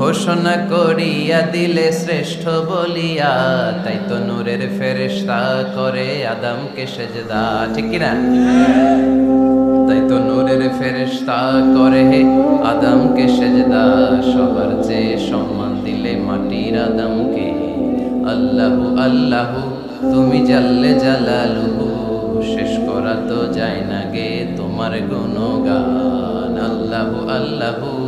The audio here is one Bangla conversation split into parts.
ঘোষণা করিয়া দিলে শ্রেষ্ঠ বলিয়া, তাই তো নূরের ফেরেশতা করে আদমকে সেজদা। ঠিক কিনা তাই তো নূরের ফেরেশতা করে আদমকে সেজদা। সবার চেয়ে সম্মান দিলে মাটির আদমকে। আল্লাহু আল্লাহু, তুমি জাল্লে জালালুহু, শেষ করা তো যায় না গে তোমার গুণগান। আল্লাহু আল্লাহু।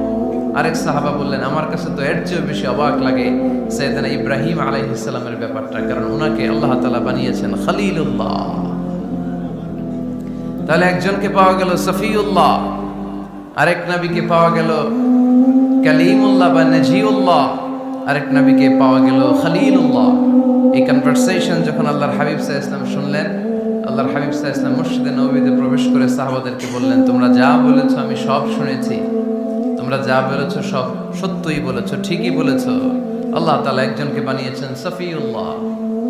আরেক সাহাবা বললেন, আমার কাছে তো এর চেয়েও বেশি অবাক লাগে সৈয়দানা ইব্রাহিম আলাইহিসসালামের ব্যাপারটা, কারণ ওনাকে আল্লাহ তালা বানিয়েছেন খলিলুল্লাহ। তাহলে একজনকে পাওয়া গেল সফিউল্লাহ, আরেক নবীকে পাওয়া গেল কালিমুল্লাহ বা নাজিউল্লাহ, আরেক নবীকে পাওয়া গেল খলিলুল্লাহ। এই কনভারসেশন যখন আল্লাহর হাবিব সাহ ইসলাম শুনলেন, আল্লাহর হাবিব সাহ ইসলাম মসজিদে নবীতে প্রবেশ করে সাহাবাদেরকে বললেন, তোমরা যা বলেছ আমি সব শুনেছি। তোমরা যা বলেছ সব সত্যই বলেছ, ঠিকই বলেছ। আল্লাহ তালা একজনকে বানিয়েছেন সফিউল্লাহ,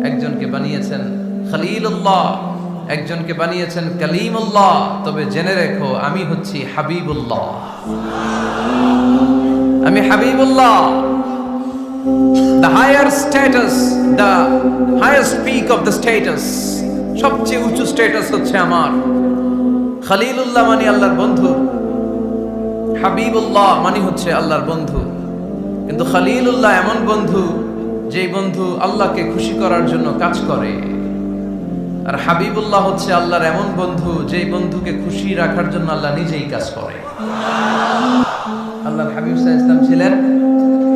একজনকে বানিয়েছেন খলিলুল্লাহ, একজনকে বানিয়েছেন কালিমুল্লাহ। তবে জেনে রেখো, আমি হচ্ছি হাবিবুল্লাহ। আমি Habibullah. The higher status the highest peak of the status সবচেয়ে উঁচু স্ট্যাটাস হচ্ছে আমার। খালিলুল্লাহ মানে আল্লাহর বন্ধু। হাবিবুল্লাহ মানে হচ্ছে আল্লাহর বন্ধু। কিন্তু খালিলুল্লাহ এমন বন্ধু, যেই বন্ধু আল্লাহকে খুশি করার জন্য কাজ করে। আর হাবিবুল্লাহ হচ্ছে আল্লাহর এমন বন্ধু, যেই বন্ধুকে খুশি রাখার জন্য আল্লাহ নিজেই কাজ করে। আল্লাহ হাবিব সাহা ইসলাম ছিলেন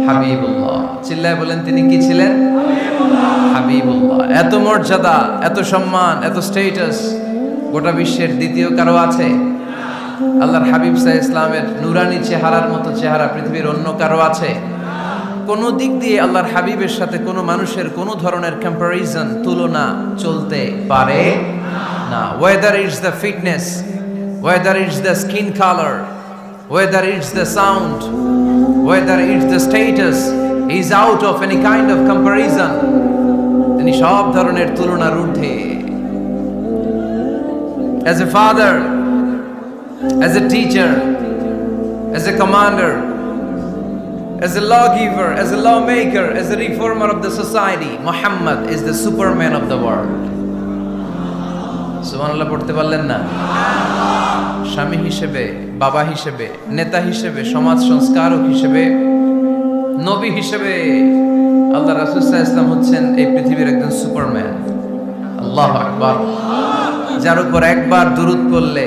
হাবিবুল্লাহ। চিল্লায় বলেন, তিনি কি ছিলেন? হাবিবুল্লাহ। এত মর্যাদা, এত সম্মান, এত স্টেটাস গোটা বিশ্বের দ্বিতীয় কারও আছে? আল্লাহর হাবিব সাহ ইসলামের নুরানি চেহারার মতো চেহারা পৃথিবীর অন্য কারও আছে? কোন দিক দিয়ে আল্লাহর হাবিবের সাথে কোনো মানুষের কোনো ধরনের কম্পারিজন তুলনা চলতে পারে? না। Whether it's the fitness whether it's the skin colour whether it's the sound whether it's the status is out of any kind of comparison তিনি সব ধরনের তুলনার ঊর্ধ্বে। As a father as a teacher, as a commander, as a lawgiver, as a lawmaker, as a reformer of the society, Muhammad is the superman of the world. সুবহানাল্লাহ পড়তে পারলেন না? স্বামী হিসেবে বাবা হিসেবে নেতা হিসেবে সমাজ সংস্কারক হিসেবে নবী হিসেবে আল্লাহ রাসূল ইসলাম হচ্ছেন এই পৃথিবীর একজন সুপারম্যান আল্লাহ আকবার। যার উপর একবার দুরুদ করলে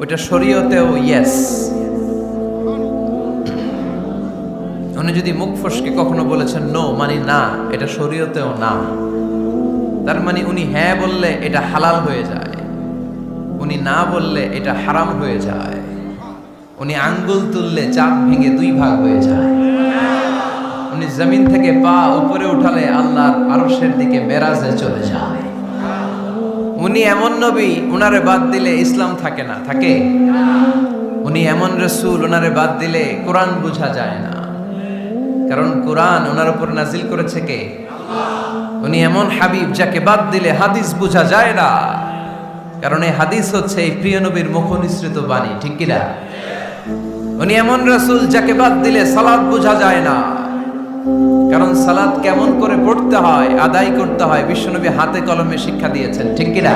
ওইটা শরীয়তেও ইয়েস উনি যদি মুখ ফসকে কখনো বলেছেন নো মানে না, এটা শরীয়তেও না। তার মানে উনি হ্যাঁ বললে এটা হালাল হয়ে যায়। উনি না বললে এটা হারাম হয়ে যায়। উনি আঙ্গুল তুললে চাঁদ ভেঙে দুই ভাগ হয়ে যায়। উনি জমিন থেকে পা উপরে উঠালে আল্লাহর আরশের দিকে মেরাজে চলে যায়। উনি এমন নবী, উনারে বাদ দিলে ইসলাম থাকে না, থাকে? উনি এমন রসুল, উনারে বাদ দিলে কোরআন বোঝা যায় না। কারণ কোরআন ওনার উপর নাজিল করেছে কে? উনি এমন হাবিব যাকে বাদ দিলে হাদিস বোঝা যায় না। কারণ এই হাদিস হচ্ছে এই প্রিয় নবীর মুখ নিঃসৃত বাণী, ঠিক কিনা? উনি এমন রসুল যাকে বাদ দিলে সালাদ বোঝা যায় না। কারণ সালাদ কেমন করে পড়তে হয়, আদায় করতে হয়, বিশ্বনবী হাতে কলমে শিক্ষা দিয়েছেন, ঠিক কিনা?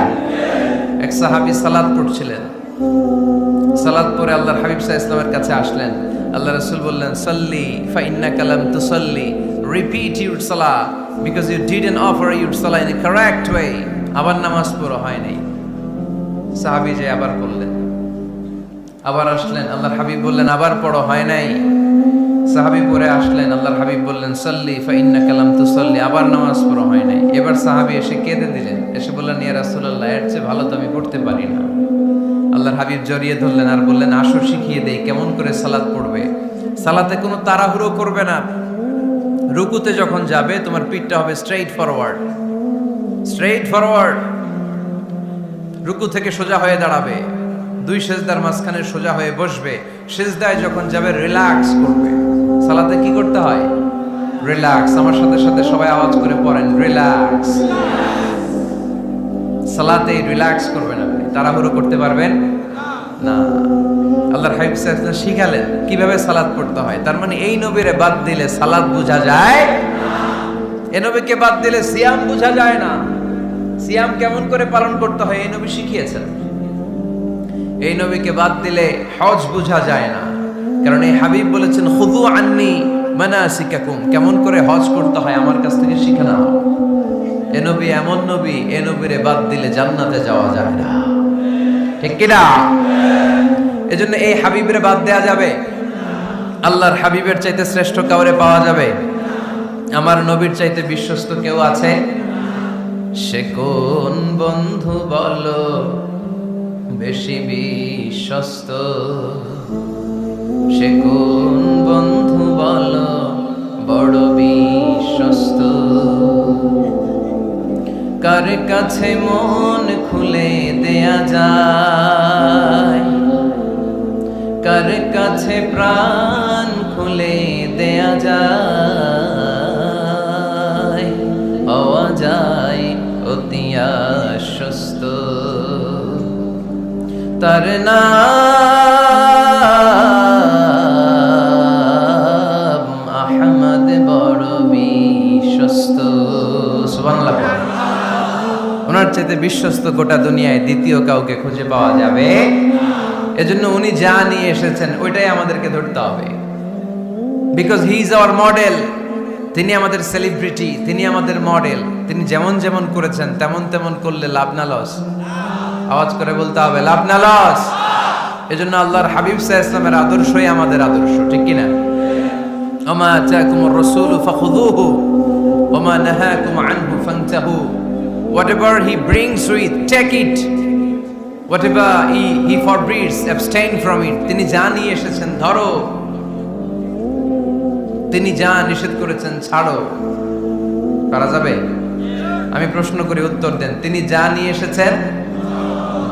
এক সাহাবি সালাদ পড়ছিলেন। সালাদ পরে আল্লাহর হাবিব সাহা ইসলামের কাছে আসলেন। আল্লাহ রসুল বললেন, সাল্লি ফাইন্না কালাম তু সাল্লি রিপিট ইউর সালা because you did an offer your সালা ইন কারেক্ট ওয়ে আবার নামাজ পড়ো হয় নাই। সাহাবি যে আবার পড়লেন। আবার আসলেন, আল্লাহর হাবিব বললেন, আবার পড়ো হয় নাই। সাহাবি পরে আসলেন, আল্লাহর হাবিব বললেন, সাল্লি ফাইন্না কালাম তু সাল্লি আবার নামাজ পড়া হয় নাই। এবার সাহাবি এসে কেঁদে দিলেন। এসে বললেন, ইয়া রাসূলুল্লাহ, এর চেয়ে ভালো তো আমি পড়তে পারি না। আল্লাহর হাবিব জড়িয়ে ধরলেন আর বললেন, আসো, শিখিয়ে দেই, কেমন করে সালাদ পড়বে? সালাতে কোনো তাড়াহুড়ো করবে না। রুকুতে যখন যাবে, তোমার পিঠটা হবে স্ট্রেইট ফরওয়ার্ড। Straight forward. রুকু থেকে সোজা হয়ে দাঁড়াবে। দুই সেজদার মাঝখানে সোজা হয়ে বসবে। সেজদায় যখন যাবে, রিল্যাক্স করবে। সালাতে কি করতে হয়? রিল্যাক্স আমার সাথে সাথে সবাই আওয়াজ করে পড়েন রিল্যাক্স সালাতে রিল্যাক্স করবেন আপনি। তাড়াহুড়ো করতে পারবেন? না। আল্লাহর হাবিব সাল্লাল্লাহু শিখালেন কীভাবে সালাত পড়তে হয়। তার মানে এই নবীরে বাদ দিলে সালাত বোঝা যায়? এ নবীকে বাদ দিলে সিয়াম বোঝা যায় না। সিয়াম কেমন করে পালন করতে হয় এই নবী শিখিয়েছেন। এই নবীকে বাদ দিলে হজ বোঝা যায় না। কারণ এই হাবিব বলেছেন খুদু আননি মানাসিকাকুম। কেমন করে হজ করতে হয় আমার কাছ থেকে শিখে নাও। এ নবী এমন নবী, এ নবীরে বাদ দিলে জান্নাতে যাওয়া যায় না। ঠিক কিনা এজন্য এই হাবিবের বাদ দেয়া যাবে। আল্লাহর হাবিবের চাইতে শ্রেষ্ঠ কাউরে পাওয়া যাবে? আমার নবীর চাইতে বিশ্বস্ত কেউ আছে? সে কোন বন্ধু বলো, বেশি বিশ্বস্ত? সে কোন বন্ধু বলো, বড় বিশ্বস্ত? কার কাছে মন খুলে দেয়া যায়? কার কাছে প্রাণ খুলে দেয়া যায়? পাওয়া যায় অতি আশ্বস্ত। তার নাম চাইতে বিশ্বস্ত গোটা দুনিয়ায় দ্বিতীয় কাউকে খুঁজে পাওয়া যাবে? এজন্য উনি যা নিয়ে এসেছেন, ওইটাই আমাদেরকে ধরতে হবে। Because he is our model তিনি আমাদের সেলিব্রিটি তিনি আমাদের মডেল তিনি যেমন যেমন করেছেন, তেমন তেমন করলে লাভ না লস আওয়াজ করে বলতে হবে, লাভ না লস এজন্য আল্লাহর হাবিব সাহ ইসলামের আদর্শই আমাদের আদর্শ, ঠিক কিনা ওমা চাকুম রসুল ফাখুদুহু ওমা নাহাকুম আনহু ফান্তাহু। Whatever he brings with take it. Whatever he, he forbids abstain from it. তিনি যা নিয়ে এসেছেন ধরো। তিনি যা নিষেধ করেছেন ছাড়ো। পারা যাবে? আমি প্রশ্ন করি উত্তর দেন। তিনি যা নিয়ে এসেছেন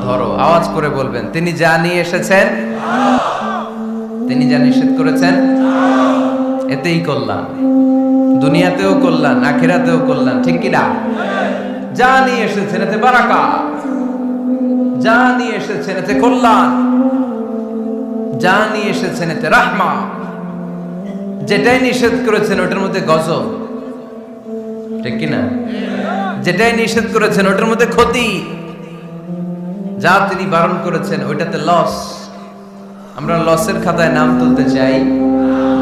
ধরো। আওয়াজ করে বলবেন তিনি যা নিয়ে এসেছেন তিনি যা নিষেধ করেছেন এতেই কল্যাণ। দুনিয়াতেও কল্যাণ আখিরাতেও কল্যাণ ঠিক কিনা যা নিয়ে এসেছেন, এতে বারাকা। যা নিয়ে এসেছেন, এতে কল্যাণ। যা নিয়ে এসেছেন, এতে রাহমা। যেটাই নিষেধ করেছেন, ওটার মধ্যে গজব। ঠিক কিনা? যেটাই নিষেধ করেছেন, ওটার মধ্যে ক্ষতি। যা তিনি বারণ করেছেন, ওইটাতে লস আমরা লসের খাতায় নাম তুলতে চাই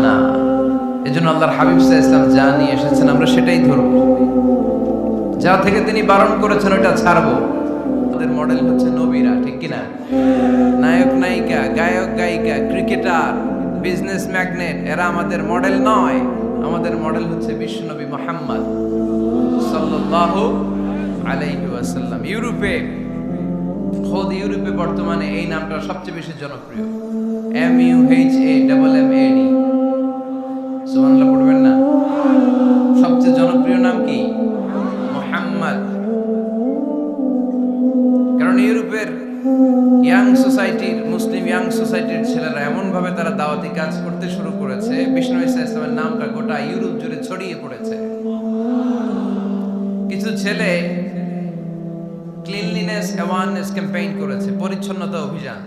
না। এজন্য আল্লাহর হাবিব সাহ ইসলাম যা নিয়ে এসেছেন, আমরা সেটাই ধরব। যা থেকে তিনি বারণ করেছেন, ওইটা ছাড়বো। আমাদের মডেল হচ্ছে নবীরা, ঠিক কিনা? নায়ক, নায়িকা, গায়ক, গায়িকা ক্রিকেটার বিজনেস ম্যাগনেট এরা আমাদের মডেল নয়। আমাদের মডেল হচ্ছে বিশ্বনবী মোহাম্মদ সাল্লাল্লাহু আলাইহি ওয়াসাল্লাম। ইউরোপে, খোদ ইউরোপে বর্তমানে এই নামটা সবচেয়ে বেশি জনপ্রিয়। M U H A double M A D young সোসাইটির মুসলিম ইয়াং সোসাইটির ছেলেরা এমনভাবে তারা দাওয়াতি কাজ করতে শুরু করেছে। বিষ্ণু ইসা ইসলামের নামটা গোটা ইউরোপ জুড়ে ছড়িয়ে পড়েছে। কিছু ছেলে ক্লিনলিনেস অ্যাওয়ারনেস ক্যাম্পেইন করেছে, পরিচ্ছন্নতা অভিযান,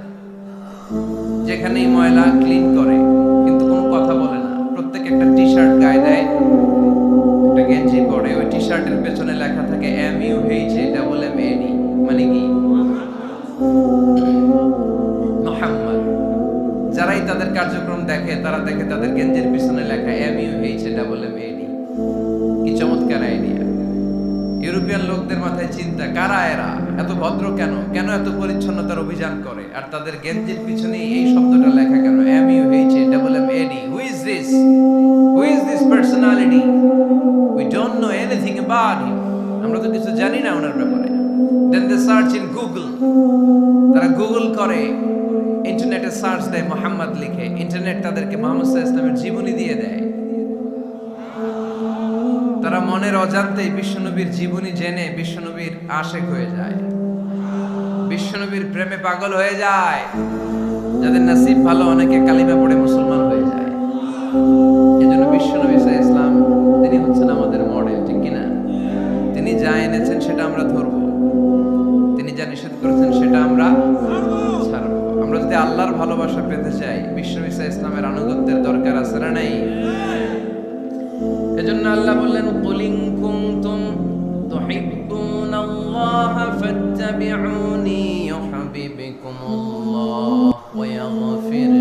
যেখানেই ময়লা ক্লিন করে, কিন্তু কোনো কথা বলে না। প্রত্যেক একটা টি শার্ট গায়ে দেয়, একটা গেঞ্জি পরে, ওই টি শার্টের পেছনে লেখা থাকে M U H A double M A দেখে, তারা দেখে তাদের গেঞ্জির পিছনে লেখা M U H double M A D কি চমৎকার আইডিয়া ইউরোপিয়ান লোকদের মাথায় চিন্তা, কারা এরা? এত ভদ্র কেন? কেন এত পরিচ্ছন্নতার অভিযান করে? আর তাদের গেঞ্জির পিছনে এই শব্দটা লেখা কেন? M U H A double M A D who is this who is this personality we don't know anything about him আমরা তো কিছু জানি না ওনার ব্যাপারে। Then they search in Google তারা গুগল করে ইন্টারনেটে সার্চ দেয় মোহাম্মদ লিখে, ইন্টারনেট তাদেরকে মোহাম্মদ ইসলামের জীবনী দিয়ে দেয়। তারা মনের অজান্তেই বিশ্বনবীর জীবনী জেনে বিশ্বনবীর আশেক হয়ে যায়। বিশ্বনবীর প্রেমে পাগল হয়ে যায়। যাদের নাসিব ভালো, অনেকে কালিমা পড়ে মুসলমান হয়ে যায়। এজন্য বিশ্বনবী আলাইহি ইসলাম তিনি হচ্ছেন আমাদের মডেল ঠিক কিনা? তিনি যা এনেছেন সেটা আমরা ধরবো। তিনি যা নিষেধ করেছেন সেটা আমরা আমরা আল্লাহর ভালোবাসা পেতে চাই। বিশ্বনবী ইসলামের আনুগত্যের দরকার আছে না নাই? এজন্য আল্লাহ বললেন, কুলিং কুনতুম তুহিব্বুনাল্লাহ ফাত্তাবিউনি ওয়া ইয়াগফির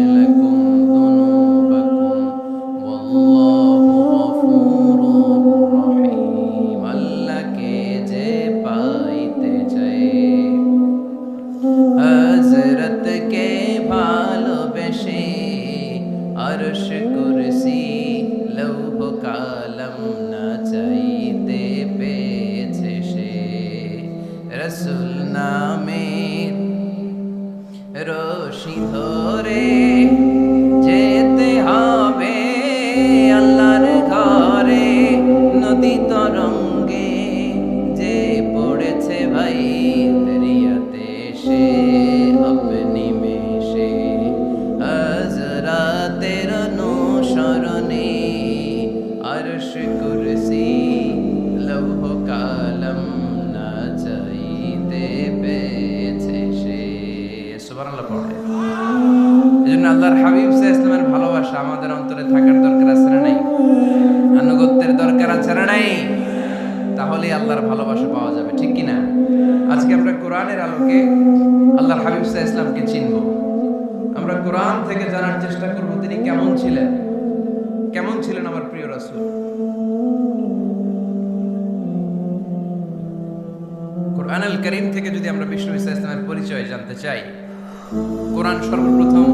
কোরআনুল করিম থেকে যদি আমরা বিষ্ণু ইসা ইসলামের পরিচয় জানতে চাই, কোরআন সর্বপ্রথম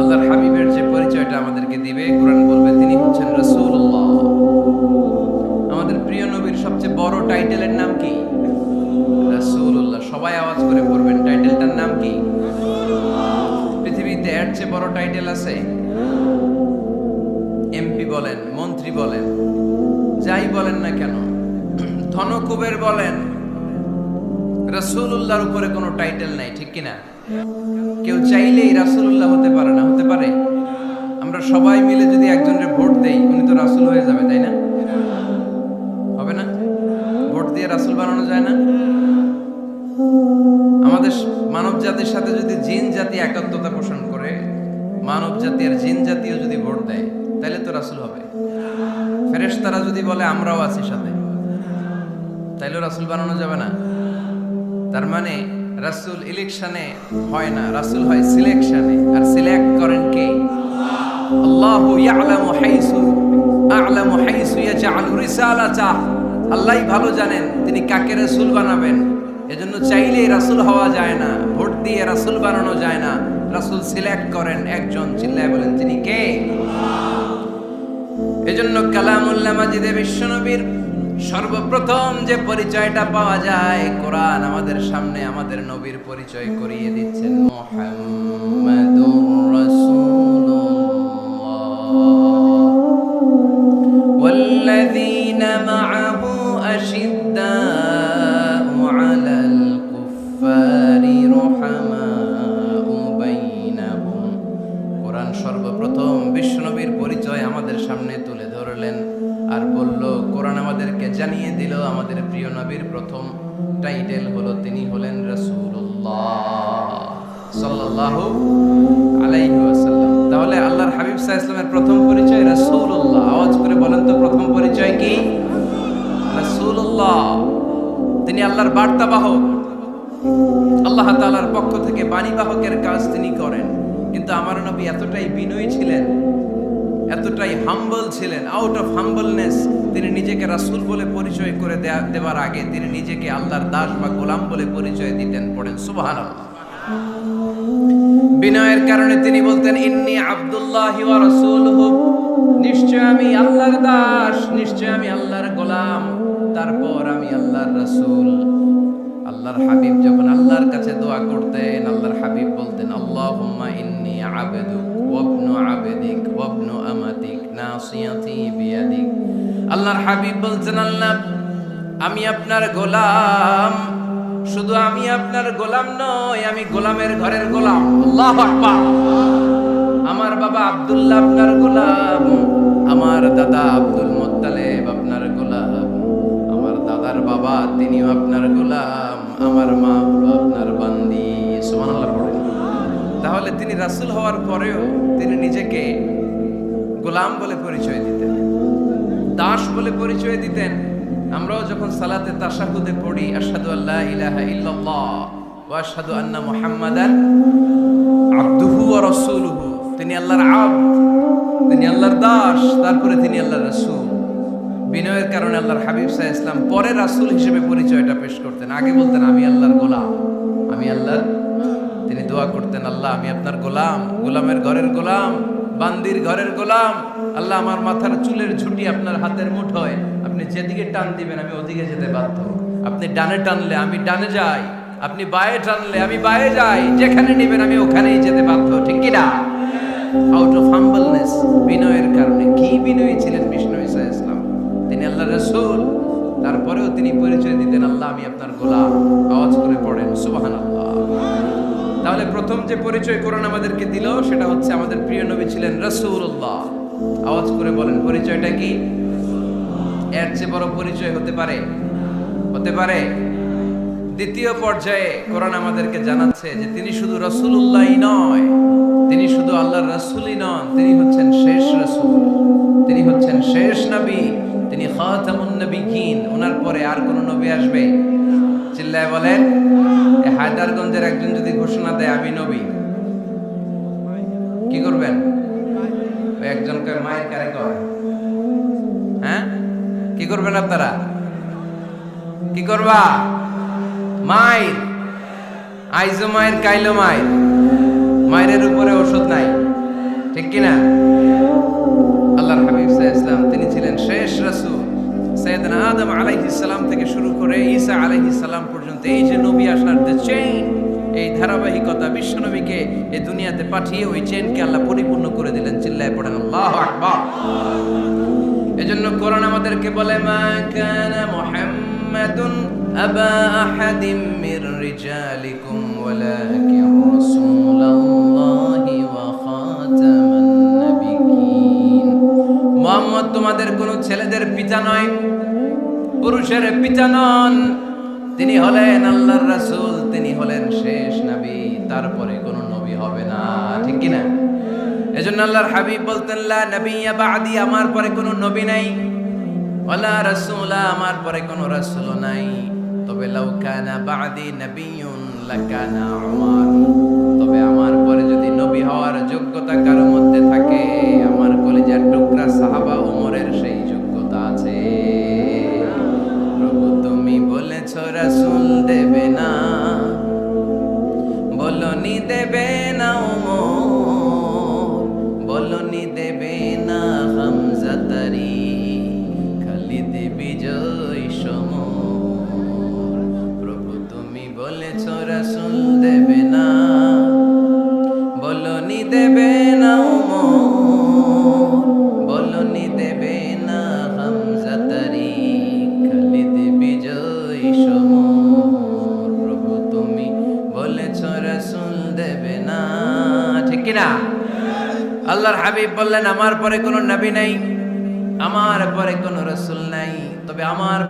আল্লাহর হাবিবের যে পরিচয়টা আমাদেরকে দিবে, কোরআন বলবে তিনি হচ্ছেন রাসূলুল্লাহ। আমাদের প্রিয় নবীর সবচেয়ে বড় টাইটেলের নাম কি? রাসূলুল্লাহ। সবাই আওয়াজ করে পড়বেন টাইটেলটার নাম কি? পৃথিবীতে এর চেয়ে বড় টাইটেল আছে? এমপি বলেন, মন্ত্রী বলেন, যাই বলেন না কেন, ধনকুবের বলেন রাসূলুল্লাহর উপরে কোনো টাইটেল নাই, ঠিক কিনা? কেউ চাইলেই রাসূলুল্লাহ হতে পারে না, হতে পারে? আমরা সবাই মিলে যদি একজনের ভোট দেই, উনি তো রাসূল হয়ে যাবে, তাই না? হবে না? ভোট দিয়ে রাসূল বানানো যায় না? আমাদের মানব জাতির সাথে যদি জিন জাতি একাত্মতা পোষণ করে, মানব জাতি আর জিন জাতিও যদি ভোট দেয়, তাহলে তো রাসূল হবে। ফেরেশতারা যদি বলে, আমরাও আছি সাথে তাইলেও রাসূল বানানো যাবে না? তার মানে রাসূল ইলেকশনে হয় না, রাসূল হয় সিলেকশনে আর সিলেক্ট করেন কে? আল্লাহ ইয়ালামু হাইসু, আ'লামু হাইসু ইয়াজআলু রিসালাতা। আল্লাহই ভালো জানেন তিনি কাকে রাসূল বানাবেন। এজন্য চাইলেই রাসূল হওয়া যায় না, ভোট দিয়ে রাসূল বানানো যায় না। রাসূল সিলেক্ট করেন একজন, চিল্লায় বলেন, তিনি কে? এজন্য কালামুল্লাহ মাজিদে বিশ্বনবীর সর্বপ্রথম যে পরিচয়টা পাওয়া যায়, কোরআন আমাদের সামনে আমাদের নবীর পরিচয় করিয়ে দিচ্ছেন। সর্বপ্রথম বিশ্বনবীর পরিচয় আমাদের সামনে তুলে ধরলেন। আর বলল, কোরআন আমাদেরকে জানিয়ে দিল, আমাদের প্রিয় নবীর প্রথম টাইটেল হলো তিনি হলেন রাসূলুল্লাহ সাল্লাল্লাহু তাহলে আল্লাহর হাবিব সাল্লাল্লাহু ইসলামের প্রথম পরিচয় রাসূলুল্লাহ। আওয়াজ করে বলেন তো, প্রথম পরিচয় কি? রাসূলুল্লাহ। তিনি আল্লাহর বার্তাবাহক। আল্লাহ তাআলার পক্ষ থেকে বাণীবাহকের কাজ তিনি করেন। কিন্তু আমার নবী এতটাই বিনয়ী ছিলেন এতটাই হাম্বল ছিলেন আউট অফ হাম্বলনেস তিনি নিজেকে রাসূল বলে পরিচয় করে দেওয়ার আগে তিনি নিজেকে আল্লাহর দাস বা গোলাম বলে পরিচয় দিতেন, পড়েন সুবহানাল্লাহ। বিনয়ের কারণে তিনি বলতেন, ইন্নি আব্দুল্লাহ নিশ্চয় আমি আল্লাহর দাস, নিশ্চয় আমি আল্লাহর গোলাম। তারপর আমি আল্লাহর রাসূল। আল্লাহর হাবিব যখন আল্লাহর কাছে দোয়া করতেন, আল্লাহর হাবিব বলতেন, আল্লাহুম্মা ইন্নি আবেদুক ওয়াবনু আবেদিক ওয়াবনু আমাতিক নাসিয়াতি বিয়াদিক। আল্লাহর হাবিব বলতেন আল্লাহ, আমি আপনার গোলাম। শুধু আমি আপনার গোলাম নই, আমি গোলামের ঘরের গোলাম। আল্লাহ আকবার। আমার বাবা আব্দুল্লাহ আপনার গোলাম, আমার দাদা আব্দুল মোত্তালেব আপনার গোলাম, আমার দাদার বাবা তিনিও আপনার গোলাম। আমার মা হলো আপনার বান্দি। সুবহানাল্লাহ পড়েন। তাহলে তিনি রাসূল হওয়ার পরেও তিনি নিজেকে গোলাম বলে পরিচয় দিতেন, দাস বলে পরিচয় দিতেন। আমরাও যখন সালাতে তাশাহুদে পড়ি আসাদু আল্লাহ ইলাহা ইল্লাল্লাহ ওয়া আশহাদু আন্না মুহাম্মাদান আবদুহু ওয়া রাসূলুহু। তিনি আল্লাহর আবদ, তিনি আল্লাহর দাস, তারপরে তিনি আল্লাহর রাসূল। বিনয়ের কারণে আল্লাহর হাবিব সাহেব ইসলাম পরে রাসূল হিসেবে পরিচয়টা পেশ করতেন। আগে বলতেন, আমি আল্লাহর গোলাম। আমি আল্লাহর তিনি দোয়া করতেন, আল্লাহ, আমি আপনার গোলাম। গোলামের ঘরের গোলাম। বান্দির ঘরের গোলাম। আল্লাহ, আমার মাথার চুলের ঝুঁটি আপনার হাতের মুঠোয় আপনি যেদিকে টান দিবেন, আমি ওদিকে যেতে বাধ্য আপনি ডানে টানলে আমি ডানে যাই। আপনি বায়ে টানলে আমি বায়ে যাই। যেখানে নেবেন, আমি ওখানেই যেতে বাধ্য ঠিক কি না? আউট অফ হাম্বলনেস বিনয়ের কারণে কি বিনয়ী ছিলেন বিষ্ণু ইসা তিনি আল্লাহ রসুল। তারপরেও তিনি পরিচয় দিতেন, আল্লাহ, আমি আপনার গোলাম। আওয়াজ করে পড়েন সুবাহান আল্লাহ তাহলে প্রথম যে পরিচয় কোরআন আমাদেরকে দিল, সেটা হচ্ছে আমাদের প্রিয় নবী ছিলেন রসুল্লাহ আওয়াজ করে বলেন, পরিচয়টা কি? এর চেয়ে বড় পরিচয় হতে পারে? হতে পারে। দ্বিতীয় পর্যায়ে কোরআন আমাদেরকে জানাচ্ছে যে তিনি শুধু রসুল্লাহই নয়, তিনি শুধু আল্লাহর রসুলই নন, তিনি হচ্ছেন শেষ রসুল। তিনি হচ্ছেন শেষ নবী। তিনি ওনার পরে আর কোন নবী আসবে? চিল্লায় বলেন হায়দারগঞ্জের একজন যদি ঘোষণা দেয়, আমি নবী। কি করবেন? একজনকে মায়ের কারে কয়? হ্যাঁ? কি করবেন আপনারা? কি করবা? মায়ের। আইজো মায়ের, কাইলো মায়ের। মায়ের উপরে ওষুধ নাই। ঠিক কি শেষ রাসূল সৈয়দনা আদম আলাইহিস সালাম থেকে শুরু করে ঈসা আলাইহিস সালাম পর্যন্ত এই যে নবী আসার দ্য চেইন এই ধারাবাহিকতা বিশ্ব নবীকে এই দুনিয়াতে পাঠিয়ে ওই চেইনকে আল্লাহ পরিপূর্ণ করে দিলেন, চিল্লায় পড়েন, আল্লাহু আকবার। এজন্য কোরআন আমাদেরকে বলে, মা কানা মুহাম্মাদুন আবা আহাদিম মির রিজালিকুম ওয়ালাকিন রাসূলুল্লাহি তোমাদের কোনো ছেলেদের পিতা নয়, পুরুষের পিতা নন। তিনি হলেন আল্লাহর রাসূল, তিনি হলেন শেষ নবী, তারপরে কোনো নবী হবে না, ঠিক কি না? এজন্য আল্লাহর হাবিব বলতেন, লা নবিয়্যা বাদি, আমার পরে কোনো নবী নাই। আমার পরে কোনো নাই। তবে লাউ কানা বাদি নবিয়্যুন, লাকানা উমর। তবে আমার পরে যদি নবী হওয়ার যোগ্যতা কারও মধ্যে থাকে, আমার কলিজার টুকরা সাহাবা বলেছ হাবিব বললেন আমার পরে কোনো নবী নাই আমার পরে কোনো রসুল নাই। তবে আমার